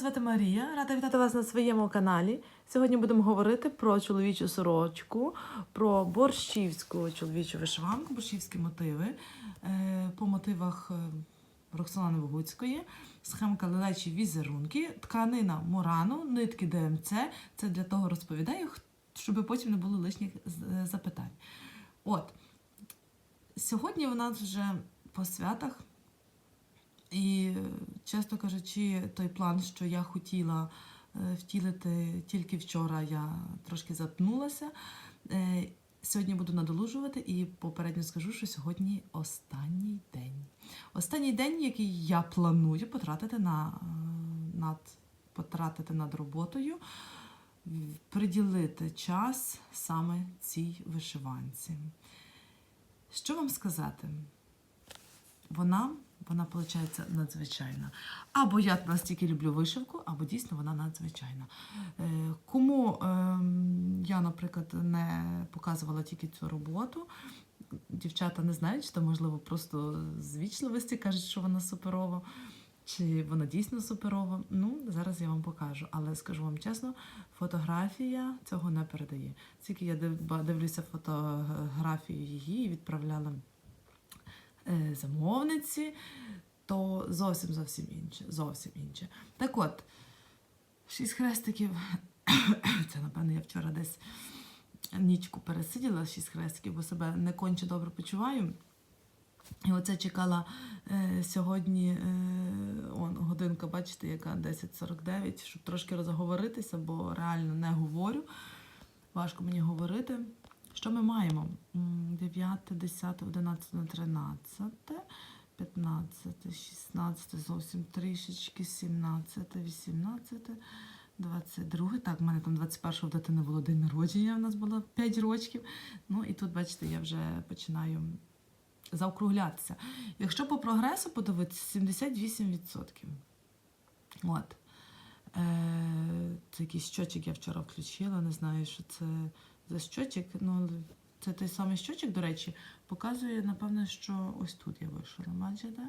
звати Марія. Рада вітати вас на своєму каналі. Сьогодні будемо говорити про чоловічу сорочку, про борщівську чоловічу вишиванку, борщівські мотиви. Е, По мотивах е, Роксолани Богуцької, схемка лелечі візерунки, тканина Мурану, нитки ДМЦ. Це для того розповідаю, щоб потім не було лишніх запитань. От, сьогодні у нас вже по святах. І, чесно кажучи, той план, що я хотіла е, втілити тільки вчора, я трошки запнулася. Е, Сьогодні буду надолужувати і попередньо скажу, що сьогодні останній день. Останній день, який я планую потратити на, е, над, потратити над роботою, приділити час саме цій вишиванці. Що вам сказати? вона, вона виходить надзвичайна. Або я настільки люблю вишивку, або дійсно вона надзвичайна. Е, Кому ем, я, наприклад, не показувала тільки цю роботу, дівчата не знають, чи то, можливо, просто з вічливості кажуть, що вона суперова. Чи вона дійсно суперова? Ну, зараз я вам покажу. Але скажу вам чесно, фотографія цього не передає. Тільки я дивлюся фотографію її і відправляла замовниці, то зовсім зовсім інше. Зовсім інше. Так от, шість хрестиків. Це, напевно, я вчора десь нічку пересиділа, шість хрестиків, бо себе не конче добре почуваю. І оце чекала е, сьогодні е, он, годинка, бачите, яка 10.49, щоб трошки розговоритися, бо реально не говорю. Важко мені говорити. Що ми маємо? М, 9, 10, 11, 13, 15, 16, зовсім трішечки, 17, 18, 22. Так, в мене там 21-го в дитини було день народження, у нас було 5 років. Ну і тут, бачите, я вже починаю заокруглятися. Якщо по прогресу подивитися, 78%. От. Е, це якийсь щочик я вчора включила, не знаю, що це за щочик. Ну, це той самий щочик, до речі, показує, напевно, що ось тут я вишила. Бачите?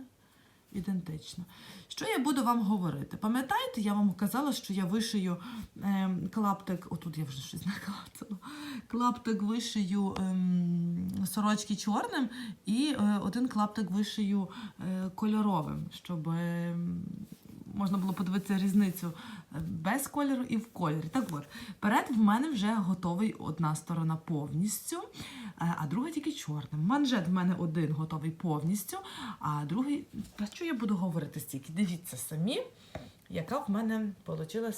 Ідентично. Що я буду вам говорити? Пам'ятаєте, я вам казала, що я вишию ем, клаптик, отут я вже щось наклацала, клаптик вишию ем, сорочки чорним і е, один клаптик вишию е, кольоровим, щоб ем, можна було подивитися різницю е, без кольору і в кольорі. Так от, перед в мене вже готовий одна сторона повністю, е, а друга тільки чорним. Манжет в мене один готовий повністю, а другий, та що я буду говорити стільки? Дивіться самі, яка в мене вийшла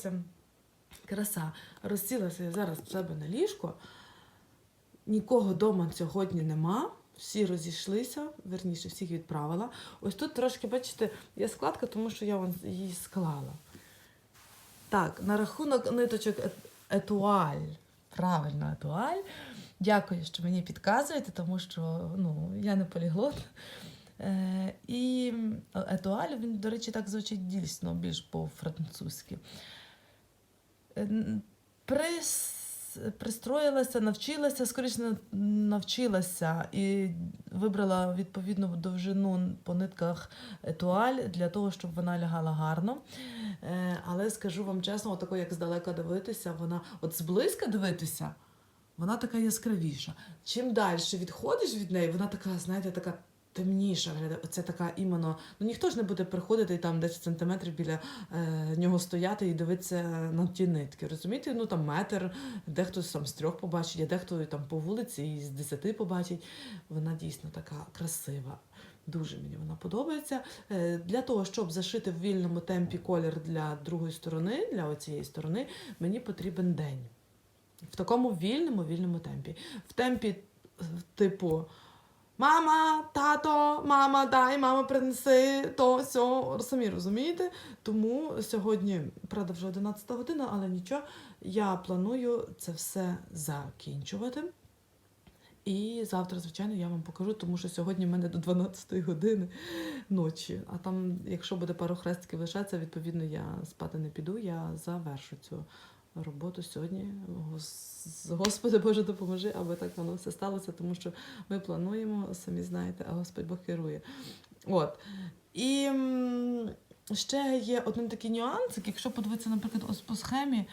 краса. Розсілася я зараз в себе на ліжко. Нікого вдома сьогодні нема. Всі розійшлися, верніше, всіх відправила. Ось тут трошки, бачите, є складка, тому що я вон її склала. Так, на рахунок ниточок етуаль. Правильно, етуаль. Дякую, що мені підказуєте, тому що ну, я не поліглот. Е, і етуаль, він, до речі, так звучить дійсно більш по-французьки. Е, Прис... Пристроїлася, навчилася, скоріше навчилася і вибрала відповідну довжину по нитках етуаль для того, щоб вона лягала гарно. Е, Але скажу вам чесно, отако, як здалека дивитися, вона от зблизька дивитися, вона така яскравіша. Чим далі відходиш від неї, вона така, знаєте, така темніша. виглядає. Оце така іменно. Ну ніхто ж не буде приходити там 10 сантиметрів біля е, нього стояти і дивитися на ті нитки. Розумієте? Ну там метр, дехто сам з трьох побачить, а дехто там по вулиці і з десяти побачить. Вона дійсно така красива. Дуже мені вона подобається. Е, Для того, щоб зашити в вільному темпі колір для другої сторони, для оцієї сторони, мені потрібен день. В такому вільному, вільному темпі. В темпі, е, типу, мама, тато, мама, дай, мама, принеси то, сьо. Самі розумієте? Тому сьогодні, правда, вже 11 година, але нічого, я планую це все закінчувати. І завтра, звичайно, я вам покажу, тому що сьогодні в мене до 12 години ночі. А там, якщо буде пару хрестиків лишатися, відповідно, я спати не піду, я завершу цю роботу сьогодні. Господи Боже, допоможи, аби так воно все сталося, тому що ми плануємо, самі знаєте, а Господь Бог керує. От. І ще є один такий нюансик, якщо подивитися, наприклад, ось по схемі,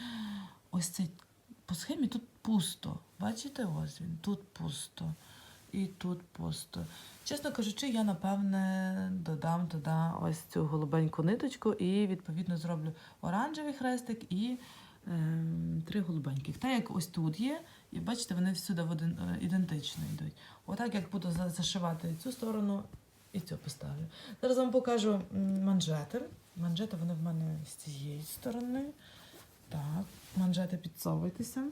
ось цей по схемі тут пусто. Бачите, ось він, тут пусто. І тут пусто. Чесно кажучи, я напевне додам туди ось цю голубеньку ниточку і відповідно зроблю оранжевий хрестик і три голубеньких. Так як ось тут є, і бачите, вони всюди в один, е, ідентично йдуть. Отак як буду зашивати цю сторону і цю поставлю. Зараз вам покажу манжети. Манжети вони в мене з цієї сторони. Так, манжети підсовуйтеся.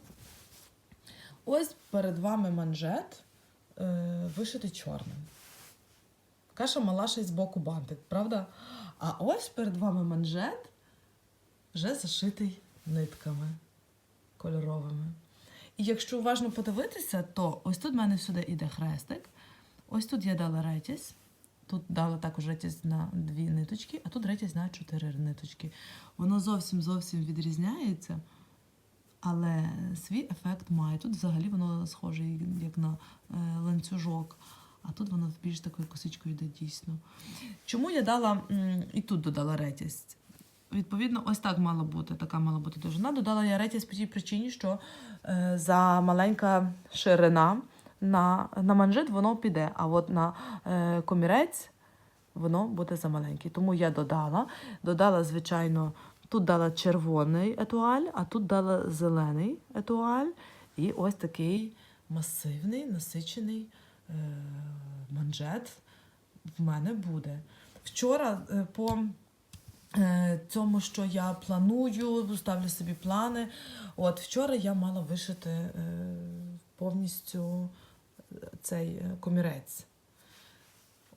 Ось перед вами манжет е, вишитий чорним. Каша малаша з боку бантик, правда? А ось перед вами манжет вже зашитий нитками кольоровими. І якщо уважно подивитися, то ось тут в мене сюди йде хрестик. Ось тут я дала ретязь. Тут дала також ретязь на дві ниточки, а тут ретязь на чотири ниточки. Воно зовсім зовсім відрізняється, але свій ефект має. Тут взагалі воно схоже як на е, ланцюжок, а тут воно більш такою косичкою йде дійсно. Чому я дала і тут додала ретязь? Відповідно, ось так мало бути, така мала бути довжина. Додала я ретязь по тій причині, що е, за маленька ширина на, на манжет воно піде, а от на е, комірець воно буде замаленький. Тому я додала. Додала, звичайно, тут дала червоний етуаль, а тут дала зелений етуаль. І ось такий масивний, насичений е, манжет в мене буде. Вчора е, по цьому, що я планую, ставлю собі плани. От вчора я мала вишити е, повністю цей е, комірець.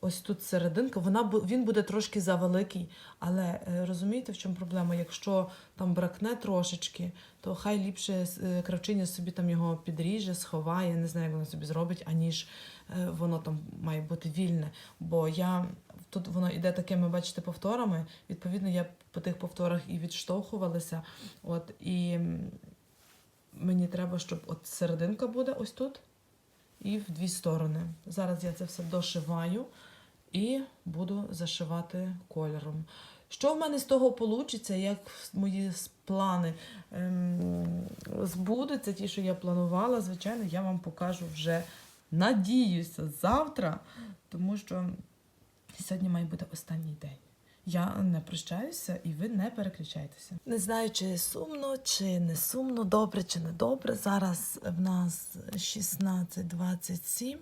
Ось тут серединка, вона він буде трошки завеликий, але е, розумієте, в чому проблема? Якщо там бракне трошечки, то хай ліпше е, кравчиня собі там його підріже, сховає, не знаю, як вона собі зробить, аніж е, воно там має бути вільне. Бо я тут воно йде такими, бачите, повторами. Відповідно, я по тих повторах і відштовхувалася. От і мені треба, щоб от серединка буде ось тут і в дві сторони. Зараз я це все дошиваю і буду зашивати кольором. Що в мене з того вийде, як мої плани ем, збудуться, ті, що я планувала, звичайно, я вам покажу вже, надіюся, завтра, тому що сьогодні має бути останній день. Я не прощаюся і ви не переключайтеся. Не знаю, чи сумно, чи не сумно, добре чи не добре. Зараз в нас 16.27.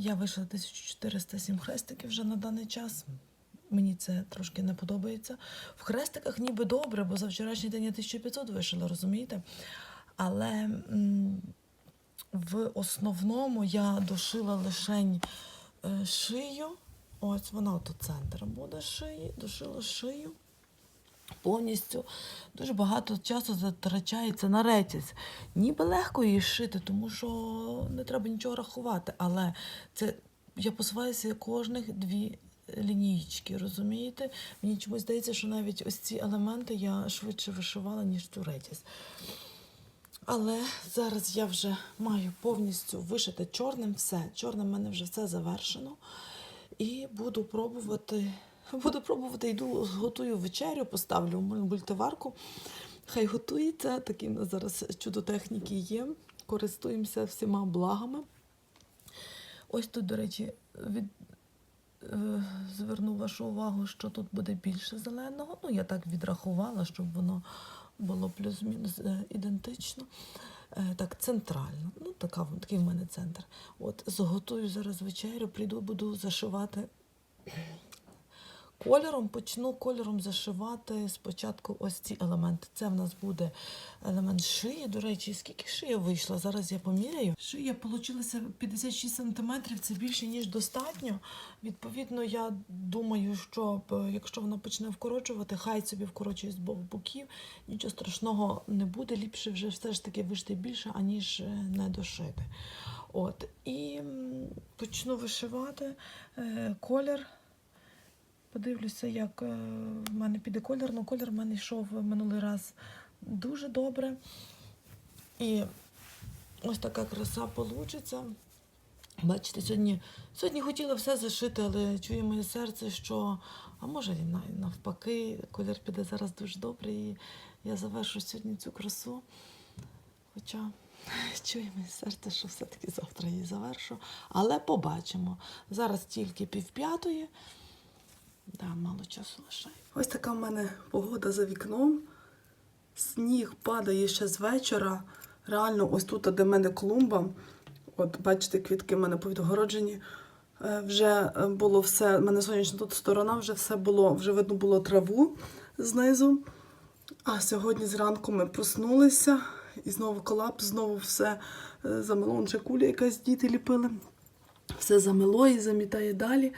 Я вийшла 1407 хрестиків вже на даний час. Мені це трошки не подобається. В хрестиках ніби добре, бо за вчорашній день я 1500 вишила, розумієте? Але в основному я дошила лишень е, шию. Ось вона тут центр буде шиї, дошила шию. Повністю дуже багато часу затрачається на ретязь. Ніби легко її шити, тому що не треба нічого рахувати. Але це я посуваюся кожних дві лінійки, розумієте? Мені чомусь здається, що навіть ось ці елементи я швидше вишивала, ніж цю ретязь. Але зараз я вже маю повністю вишити чорним все. Чорним в мене вже все завершено. І буду пробувати. Буду пробувати, йду, готую вечерю, поставлю в мультиварку. Хай готується. Такі в нас зараз чудо техніки є. Користуємося всіма благами. Ось тут, до речі, від, е, зверну вашу увагу, що тут буде більше зеленого. Ну, я так відрахувала, щоб воно було плюс-мінус е, ідентично. Е, так, центрально. Ну, така, такий в мене центр. От зготую зараз вечерю, прийду, буду зашивати кольором. Почну кольором зашивати спочатку ось ці елементи. Це в нас буде елемент шиї. До речі, скільки шия вийшла? Зараз я поміряю. Шия вийшла 56 см, це більше, ніж достатньо. Відповідно, я думаю, що е, якщо вона почне вкорочувати, хай собі вкорочує з двох боків. Нічого страшного не буде. Ліпше вже все ж таки вишити більше, аніж е, не дошити. От, і почну вишивати е, колір. Подивлюся, як е, в мене піде колір. Ну, колір в мене йшов минулий раз дуже добре. І ось така краса получиться. Бачите, сьогодні, сьогодні хотіла все зашити, але чує моє серце, що, а може і навпаки, колір піде зараз дуже добре, і я завершу сьогодні цю красу. Хоча чує моє серце, що все-таки завтра її завершу. Але побачимо. Зараз тільки півп'ятої. Да, мало часу лишає. Ось така в мене погода за вікном. Сніг падає ще з вечора. Реально, ось тут, де в мене клумба. От бачите, квітки в мене повідгороджені. Е, Вже е, було все, в мене сонячна тут сторона, вже все було, вже видно було траву знизу. А сьогодні зранку ми проснулися і знову колапс, знову все е, замело. Он ще куля якась діти ліпили. Все замело і замітає далі.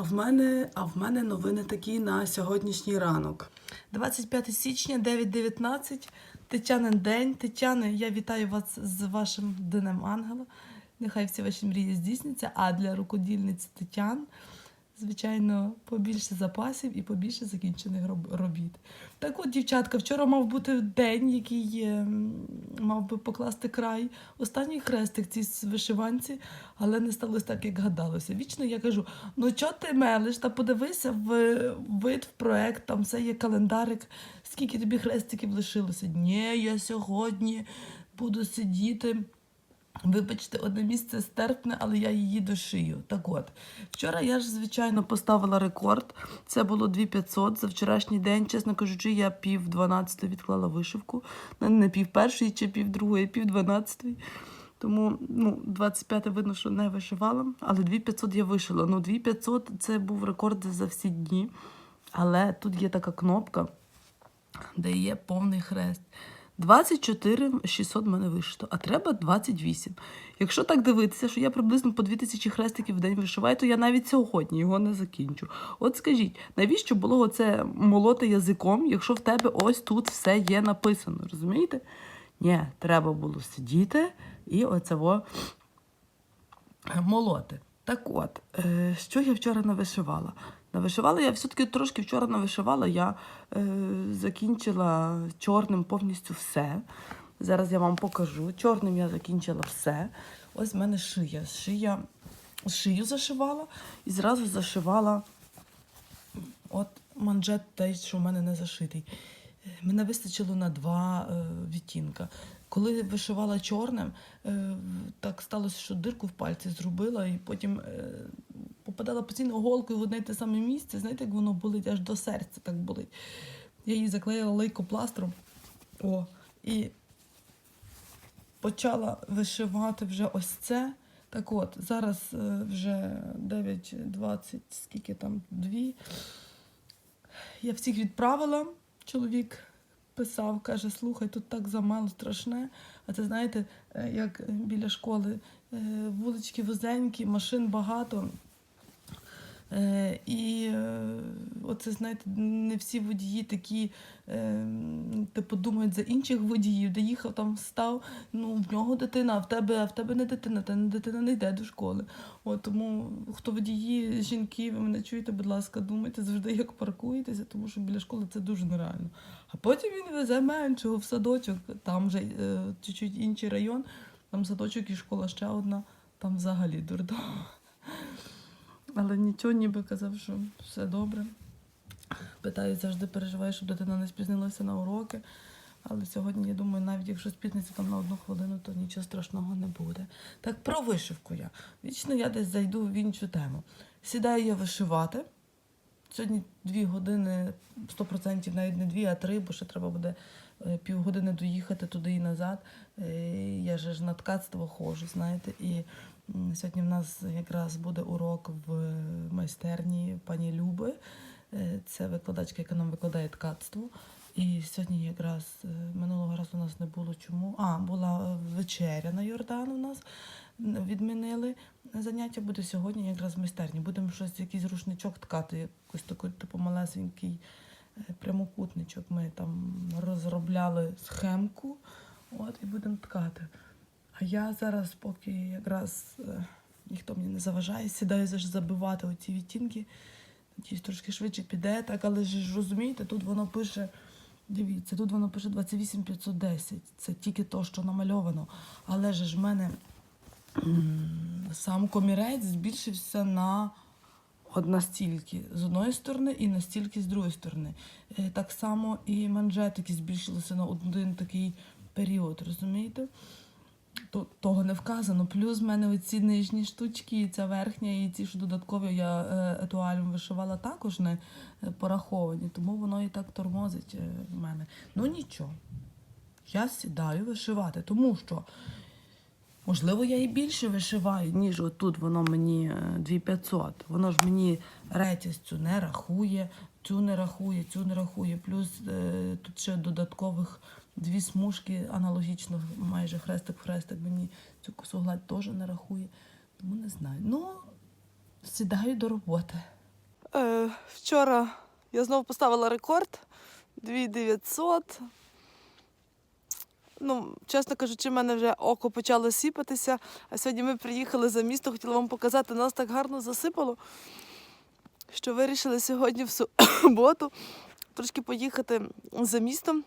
А в мене, а в мене новини такі на сьогоднішній ранок. 25 січня, 9.19. Тетянин день. Тетяни, я вітаю вас з вашим Днем Ангела. Нехай всі ваші мрії здійсняться. А для рукодільниць Тетян, звичайно, побільше запасів і побільше закінчених робіт. Так от, дівчатка, вчора мав бути день, який е, мав би покласти край. Останній хрестик цій вишиванці, але не сталося так, як гадалося. Вічно я кажу: ну чого ти мелиш? Та подивися в вид, в проект, там все є календарик, скільки тобі хрестиків лишилося. Ні, я сьогодні буду сидіти. Вибачте, одне місце стерпне, але я її дошию. Так от, вчора я ж, звичайно, поставила рекорд. Це було 2500 за вчорашній день. Чесно кажучи, я пів 12 відклала вишивку. Не, не пів першої чи пів другої, пів 12. Тому ну, 25 видно, що не вишивала, але 2500 я вишила. Ну, 2500 це був рекорд за всі дні. Але тут є така кнопка, де є повний хрест. 24 600 в мене вишито, а треба 28. Якщо так дивитися, що я приблизно по 2000 хрестиків в день вишиваю, то я навіть сьогодні його не закінчу. От скажіть, навіщо було оце молоти язиком, якщо в тебе ось тут все є написано, розумієте? Ні, треба було сидіти і оцево молоти. Так от, е, що я вчора навишивала? Навишивала я все-таки трошки вчора навишивала. Я е, закінчила чорним повністю все. Зараз я вам покажу. Чорним я закінчила все. Ось в мене шия. Шия шию зашивала і зразу зашивала от манжет той, що в мене не зашитий. Мене вистачило на два е, відтінка. Коли вишивала чорним, е, так сталося, що дирку в пальці зробила, і потім е, попадала постійно голкою в одне й те саме місце. Знаєте, як воно болить аж до серця так болить. Я її заклеїла лейкопластром. О, і почала вишивати вже ось це. Так от, зараз е, вже 9.20, скільки там, дві. Я всіх відправила. Чоловік писав, каже: слухай, тут так замало страшне. А це знаєте, е, як біля школи е, вулички вузенькі, машин багато. Е, і е, оце, знаєте, не всі водії такі, е, типу, думають за інших водіїв, де їхав там став, ну в нього дитина, а в тебе, а в тебе не дитина, та дитина не йде до школи. От, тому хто водії, жінки, ви мене чуєте, будь ласка, думайте завжди, як паркуєтеся, тому що біля школи це дуже нереально. А потім він везе меншого в садочок, там вже чуть-чуть інший район, там садочок і школа ще одна, там взагалі дурдом. Але нічого ніби казав, що все добре. Питаю, завжди переживаю, щоб дитина не спізнилася на уроки. Але сьогодні, я думаю, навіть якщо спізниться там на одну хвилину, то нічого страшного не буде. Так про вишивку я. Вічно я десь зайду в іншу тему. Сідаю я вишивати. Сьогодні дві години, 100% навіть не дві, а три, бо ще треба буде е, півгодини доїхати туди і назад. Е, Я ж на ткацтво ходжу, знаєте, і сьогодні в нас якраз буде урок в майстерні пані Люби. Е, Це викладачка, яка нам викладає ткацтво. І сьогодні якраз е, минулого разу у нас не було чому. А, була вечеря на Йордан у нас. Відмінили заняття буде сьогодні якраз в майстерні. Будемо щось, якийсь рушничок ткати, якийсь такий, типу малесенький е, прямокутничок. Ми там розробляли схемку, от, і будемо ткати. А я зараз, поки якраз е, ніхто мені не заважає, сідаю за- забивати оці відтінки. Надіюсь, трошки швидше піде, так, але ж розумієте, тут воно пише. Дивіться, тут воно пише 28510. Це тільки то, що намальовано. Але ж в мене сам комірець збільшився на от настільки з одної сторони і настільки з другої сторони. Е, Так само і манжетики збільшилися на один такий період, розумієте? То, того не вказано. Плюс в мене оці нижні штучки, і ця верхня, і ці ж додаткові я е, етуалем вишивала також не е, пораховані, тому воно і так тормозить е, в мене. Ну нічого. Я сідаю вишивати, тому що, можливо, я і більше вишиваю, ніж отут воно мені е, 2500. Воно ж мені ретязь цю не рахує, цю не рахує, цю не рахує. Плюс тут ще додаткових дві смужки аналогічно, майже хрестик в хрестик мені цю косогладь теж не рахує. Тому не знаю. Ну, сідаю до роботи. Е, вчора я знову поставила рекорд 2900. Ну, чесно кажучи, в мене вже око почало сіпатися. А сьогодні ми приїхали за місто, хотіла вам показати, нас так гарно засипало, що вирішили сьогодні в суботу трошки поїхати за містом.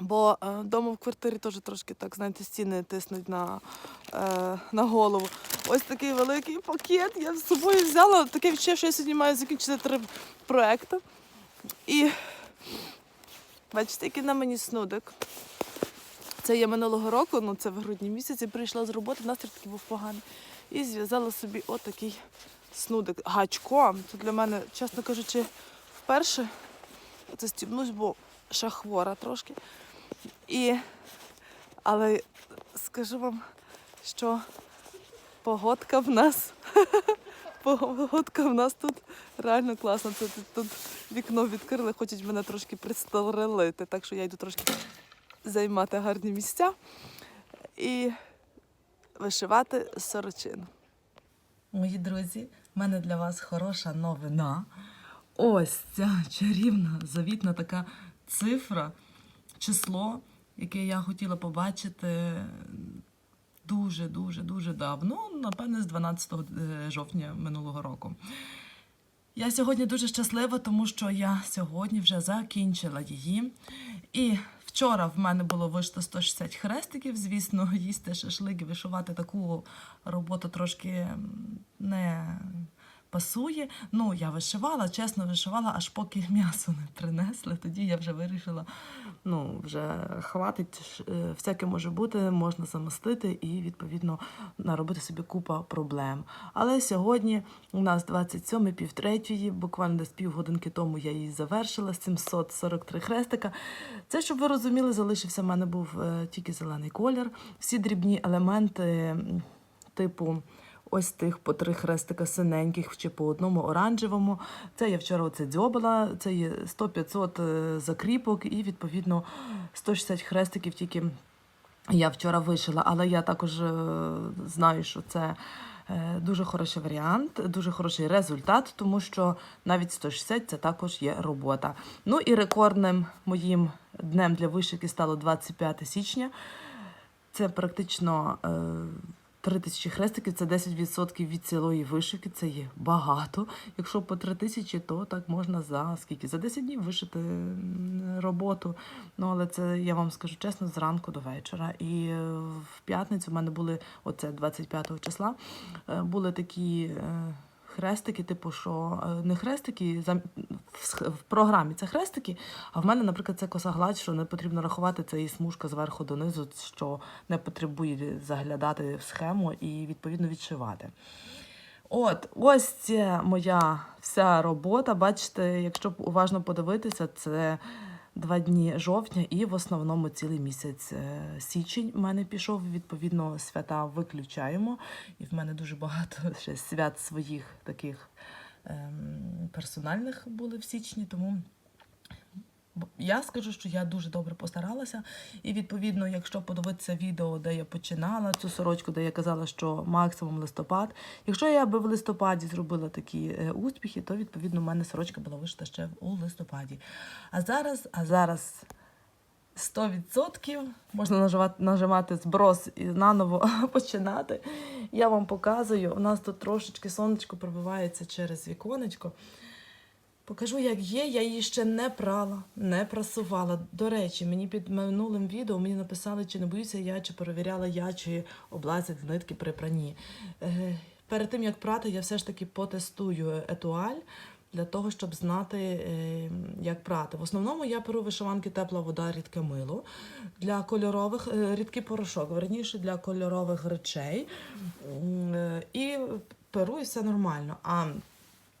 Бо е, вдома в квартирі теж трошки так, знаєте, стіни тиснуть на, е, на голову. Ось такий великий пакет. Я з собою взяла. Таке відчуття, що я сьогодні маю закінчити три проекти. І бачите, який на мені снудик. Це я минулого року, ну це в грудні місяці, прийшла з роботи, настрій такий був поганий. І зв'язала собі отакий снудик гачком. Це для мене, чесно кажучи, вперше це стібнусь, бо ще хвора трошки. І... Але скажу вам, що погодка в нас. Погодка в нас тут реально класна. Тут, тут вікно відкрили, хочуть мене трошки пристрелити, так що я йду трошки займати гарні місця і вишивати сорочину. Мої друзі, в мене для вас хороша новина. Ось ця чарівна, завітна така цифра, число, яке я хотіла побачити дуже, дуже, давно, напевне, з 12 е, жовтня минулого року. Я сьогодні дуже щаслива, тому що я сьогодні вже закінчила її. І вчора в мене було вишито 160 хрестиків. Звісно, їсти шашлики, вишивати таку роботу трошки не пасує. Ну, я вишивала, чесно вишивала, аж поки м'ясо не принесли. Тоді я вже вирішила, ну, вже хватить, е, всяке може бути, можна замостити і, відповідно, наробити собі купа проблем. Але сьогодні у нас 27 півтретьої, буквально десь півгодинки тому я її завершила, 743 хрестика. Це, щоб ви розуміли, залишився в мене був е, тільки зелений колір. Всі дрібні елементи, типу. Ось тих по три хрестика синеньких чи по одному оранжевому. Це я вчора оце дзьобала, це є 100-500 е, закріпок і відповідно 160 хрестиків тільки я вчора вишила, але я також е, знаю, що це е, дуже хороший варіант, дуже хороший результат, тому що навіть 160 це також є робота. Ну і рекордним моїм днем для вишивки стало 25 січня. Це практично 3 тисячі хрестиків, це 10% від цілої вишивки, це є багато. Якщо по 3 тисячі, то так можна за скільки? За 10 днів вишити роботу. Ну, але це я вам скажу чесно, зранку до вечора. І е, в п'ятницю в мене були, оце 25 числа, е, були такі. Хрестики, типу, що е, не хрестики в програмі це хрестики, а в мене, наприклад, це косогладь, що не потрібно рахувати, це і смужка зверху донизу, що не потребує заглядати в схему і відповідно відшивати. От, ось це моя вся робота. Бачите, якщо уважно подивитися, це два дні жовтня і в основному цілий місяць е, січень в мене пішов. Відповідно, свята виключаємо. І в мене дуже багато ще свят своїх таких ем, персональних були в січні, тому. Я скажу, що я дуже добре постаралася, і відповідно, якщо подивитися відео, де я починала цю сорочку, де я казала, що максимум листопад. Якщо я би в листопаді зробила такі е, успіхи, то відповідно в мене сорочка була вишита ще у листопаді. А зараз, а зараз 100% можна наживати, нажимати зброс і наново починати. Я вам показую. У нас тут трошечки сонечко пробивається через віконечко. Покажу, як є. Я її ще не прала, не прасувала. До речі, мені під минулим відео мені написали, чи не боюся я, чи перевіряла я, чи облазять нитки при пранні. Е, перед тим як прати, я все ж таки потестую етуаль для того, щоб знати, е, як прати. В основному я перу вишиванки тепла вода, рідке мило. Для кольорових е, рідкий порошок, верніше для кольорових речей. І перу і все нормально. А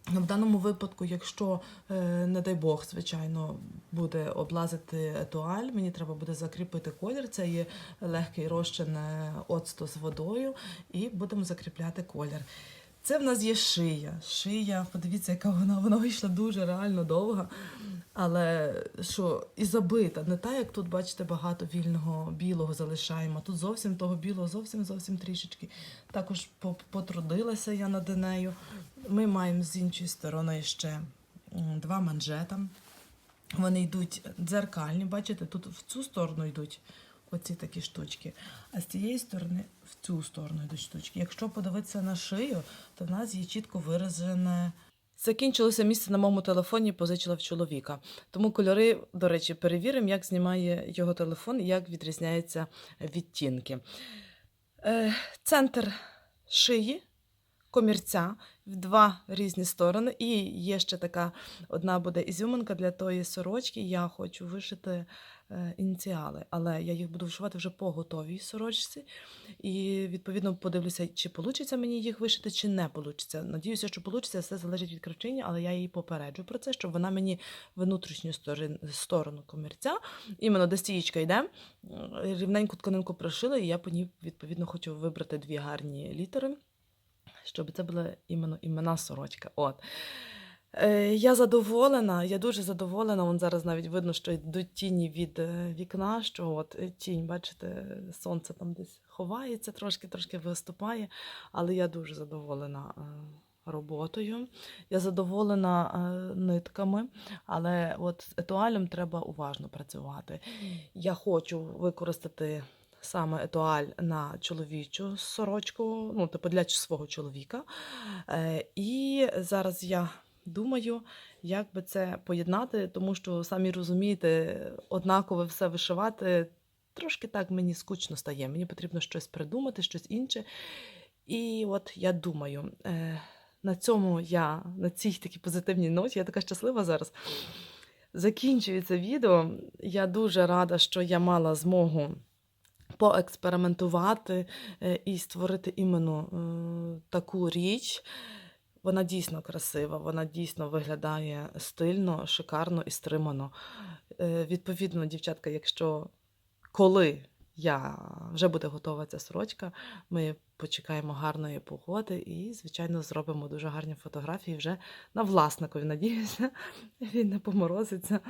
в даному випадку, якщо, е, не дай Бог, звичайно, буде облазити етуаль, мені треба буде закріпити колір. Це є легкий розчин е, оцту з водою, і будемо закріпляти колір. Це в нас є шия. Шия, подивіться, яка вона, вона вийшла дуже реально довга. Але що і забита, не та, як тут, бачите, багато вільного білого залишаємо. Тут зовсім того білого, зовсім зовсім трішечки. Також потрудилася я над нею. Ми маємо з іншої сторони ще два манжета. Вони йдуть дзеркальні, бачите, тут в цю сторону йдуть оці такі штучки, а з цієї сторони в цю сторону йдуть штучки. Якщо подивитися на шию, то в нас є чітко виражене. Закінчилося місце на моєму телефоні, позичила в чоловіка. Тому кольори, до речі, перевіримо, як знімає його телефон як відрізняються відтінки. Е, центр шиї, комірця в два різні сторони. І є ще така одна буде ізюминка для тої сорочки. Я хочу вишити ініціали, але я їх буду вишивати вже по готовій сорочці. І відповідно подивлюся, чи вийде мені їх вишити, чи не вийде. Надіюся, що вийде, все залежить від кравчині, але я її попереджу про це, щоб вона мені внутрішню сторону, сторону комірця, іменно де стієчка йде, рівненьку тканинку прошила, і я по ній відповідно хочу вибрати дві гарні літери, щоб це була іменно імена сорочка. От. Е, Я задоволена, я дуже задоволена. Вон зараз навіть видно, що йдуть тіні від е, вікна, що от е, тінь, бачите, сонце там десь ховається, трошки трошки виступає, але я дуже задоволена роботою. Я задоволена нитками, але от з етуалем треба уважно працювати. Я хочу використати саме етуаль на чоловічу сорочку, ну, типу для свого чоловіка. І зараз я думаю, як би це поєднати, тому що самі розумієте, однаково все вишивати. Трошки так мені скучно стає. Мені потрібно щось придумати, щось інше. І от я думаю, е, на цьому я, на цій такій позитивній ноті, я така щаслива зараз. Закінчується відео. Я дуже рада, що я мала змогу поекспериментувати е, і створити іменно е, таку річ. Вона дійсно красива, вона дійсно виглядає стильно, шикарно і стримано. Е, Відповідно, дівчатка, якщо коли я вже буде готова ця сорочка, ми почекаємо гарної погоди і, звичайно, зробимо дуже гарні фотографії вже на власникові. Надіюся, він не поморозиться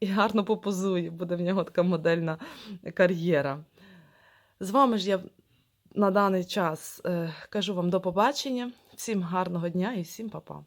і, гарно попозує. Буде в нього така модельна кар'єра. З вами ж я на даний час е, кажу вам до побачення. Всім гарного дня і всім па-па.